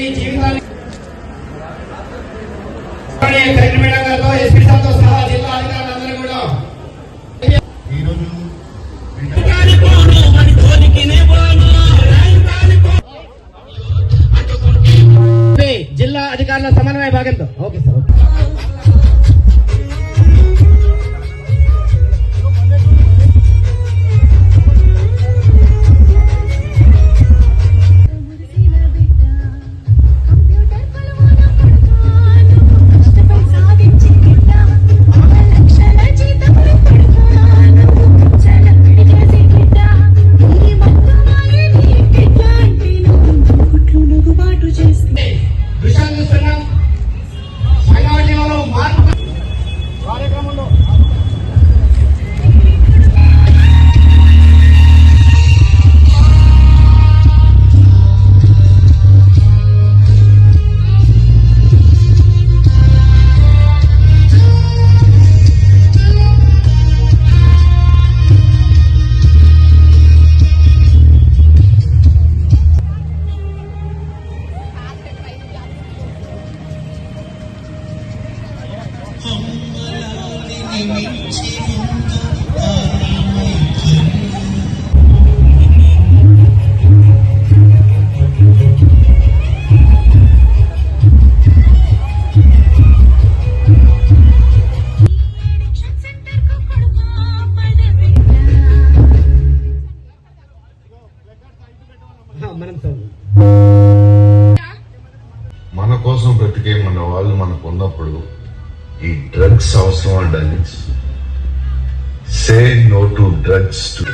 ఈ జీవితాన్ని జిల్లా అధికారుల సమన్వయ భాగంతో. ఓకే సార్ ఉన్నప్పుడు ఈ డ్రగ్స్ అవసరం అండ్ అండి say no to drugs to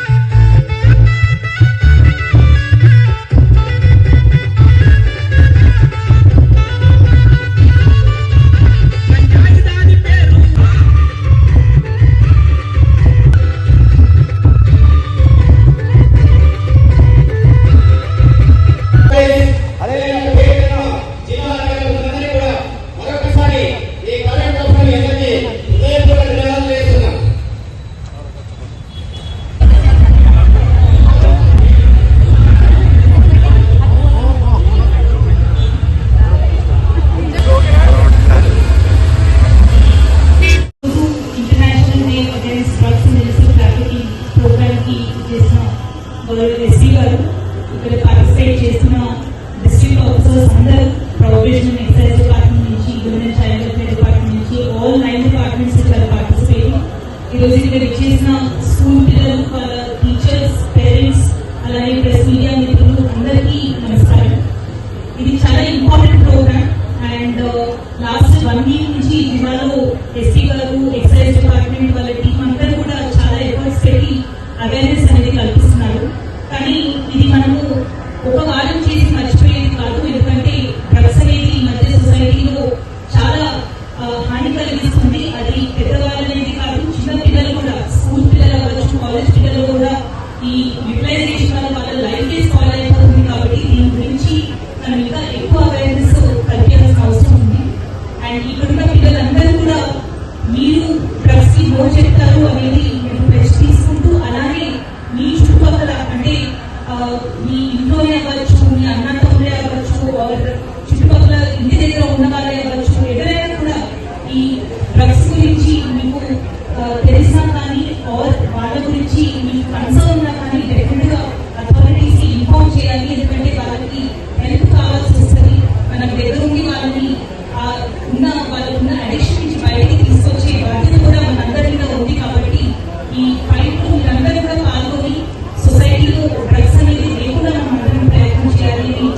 Sie mir die Kissen haben.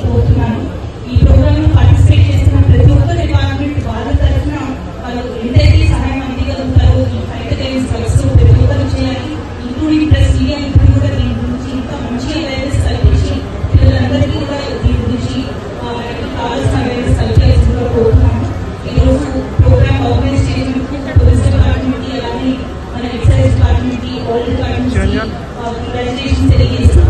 కోరుతున్నాను ఈ ప్రోగ్రామ్ లో పార్టిసిపేట్ చేస్తున్న ప్రతి ఒక్క డిపార్ట్మెంట్ వాళ్ళ తరఫున వాళ్ళు ఎంతైతే సహాయం అందగలుగుతారో ఈ ఫైట్ అగైన్స్ డ్రగ్స్ ప్రతి ఒక్కరు చేయాలి ఇంక్లూడింగ్ ప్రెస్ మీడియా ఇప్పుడు కూడా దీని గురించి ఇంకా మంచి అవేర్నెస్ కల్పించి పిల్లలందరికీ కూడా దీని గురించి వాళ్ళకి కావాల్సిన అవేర్నెస్ కల్పించాల్సిందిగా కోరుతున్నాను ఈరోజు ప్రోగ్రామ్ ఆర్గనైజ్ చేసినందుకు పోలీస్ డిపార్ట్మెంట్ కి అలాగే మన ఎక్సైజ్ డిపార్ట్మెంట్ కి ఆల్ డిపార్ట్మెంట్ కి కంగ్రాచులేషన్ తెలియజేస్తూ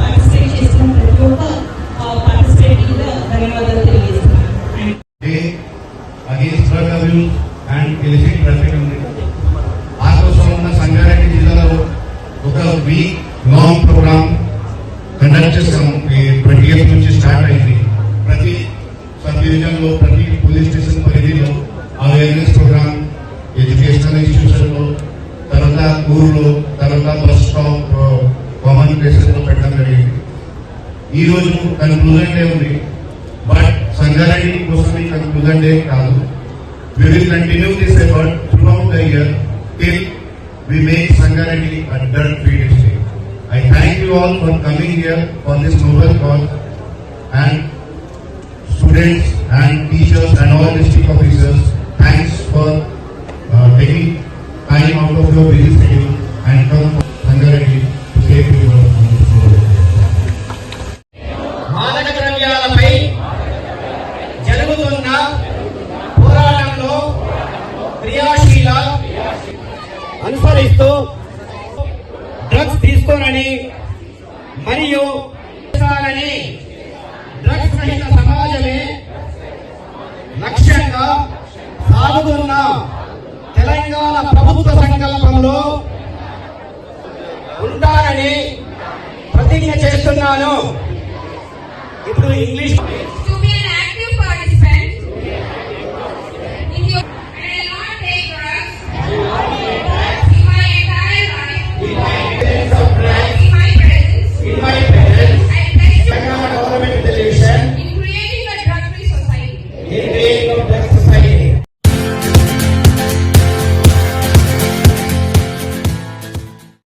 week long program కండక్ట్ చేసాం ట్వంటీ ఇయర్స్ నుంచి స్టార్ట్ అయింది. ప్రతి సబ్ డివిజన్లో ప్రతి పోలీస్ స్టేషన్ పరిధిలో అవేర్నెస్ ప్రోగ్రామ్ ఎడ్యుకేషనల్ ఇన్స్టిట్యూషన్లో తర్వాత ఊర్లో తర్వాత బస్ స్టాప్ కామన్ ప్లేసెస్లో పెట్టడం జరిగింది. ఈరోజు కన్క్లూజన్ డే ఉంది. బట్ సంగారెడ్డి కోసం కన్క్లూజన్ డే కాదు. We will continue this effort all for coming here for this noble cause and students and teachers and all district officers, thanks for uh, taking time out of your busy schedule and come for Sangareddy to save you on this program. మాదక జరుగుతున్న పోరాటంలో క్రియాశీల అనుసరిస్తూ drugs తీసుకోనని మరియు drugs రహిత సమాజమే లక్ష్యంగా సాగుతున్న తెలంగాణ ప్రభుత్వ సంకల్పంలో ఉంటానని ప్రతిజ్ఞ చేస్తున్నాను. ఇప్పుడు ఇంగ్లీష్